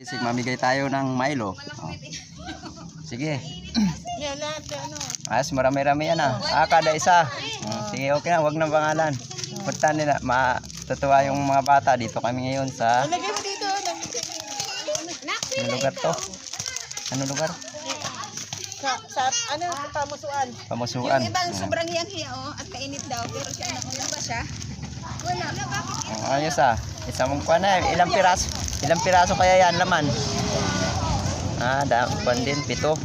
Sige, mamigay tayo ng Milo. Oh. Sige. Lahat, ano. Marami-rami yan ah. Ah, kada isa. Mm, sige, okay na. Huwag na pangalan. Punta nila. Matutuwa yung mga bata. Dito kami ngayon sa... Lagay- Ano lugar to? Ano lugar? Sa, sa, ano, pamusuan. Pamusuan. Yung ibang sobrang hiyang-hiya oh, at kainit daw, pero siya nauna ba siya? Wala. Wala, bakit? Oh, ayos ah. Isang mong na. Ilang piraso? Ilang piraso kaya yan laman? Ah, da, pan din. Pito.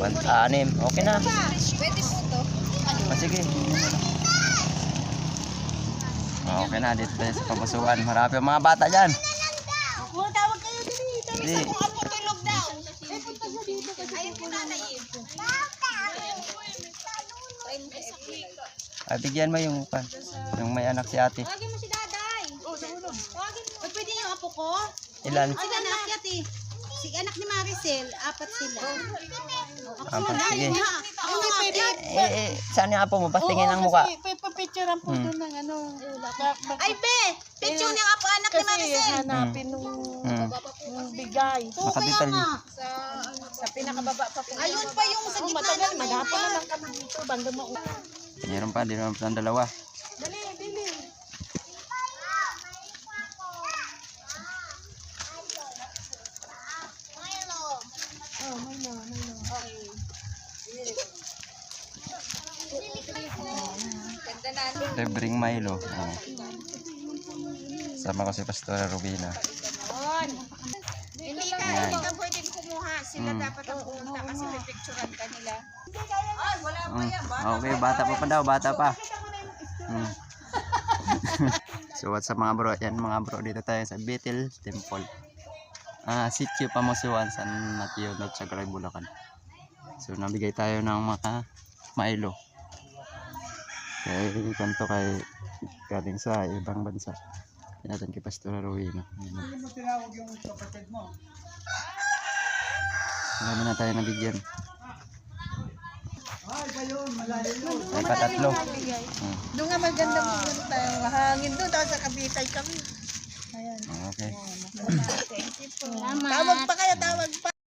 Pan, anim. Okay na. Pwede po to. Ah, sige. Oh, okay na. Dito tayo sa pamusuan. Marami ang mga bata dyan. Tawag kayo dito. Hindi. Ako tulog daw. Ayun po nanay. Ah, bigyan mo yung, yung may anak si ate. Tawagin mo si daday. Oh, tulog. Tawagin mo. Pwede yung apo ko? Ilan? Sila anak yat eh. Si anak ni Maricel, apat sila. Apat. Sige. Ay, may pwede. Eh, eh, saan yung apo mo? Pastingin ang muka. Pipapicturean po Hmm. doon ng ano. bak- bak- Ay, be! Picture ng apo anak ni Kasi Maricel. hanapin nung, Hmm. nung bigay. Oo, kaya Nakadetalye. nga. Sa pinakababa pa po. Ayun pa yung sa Oh, gitna matagal, ng maghapon na lang kami dito. Banda mo. Meron pa, di naman pa ng dalawa. Dali, dali. Oh, may na, may na. Ganda na. Libreng Milo. Oh. Sama ko si Pastora Rubina. Hindi ka, hindi ka pwedeng kumuha. Sila Mm. dapat ang pumunta kasi may picturean ka nila. Ay, wala pa Mm. yan. Bata Okay, bata pa pa daw, bata pa. Mm. so what's up mga bro? Yan mga bro, dito tayo sa Bethel Temple. Ah, Sitio Pamusuan, San Mateo, Nagsagalay, Bulacan. So nabigay tayo ng mga Milo. Kaya kanto kay galing sa ibang bansa. Yan natin kay Pastor Rowena. Marami na tayo nabigyan. Ay, patatlo. Hmm. Doon nga maganda mo tayo mahangin doon. Tapos sa kabitay kami. Ayan. Okay. Salamat. Tawag pa kayo, tawag pa.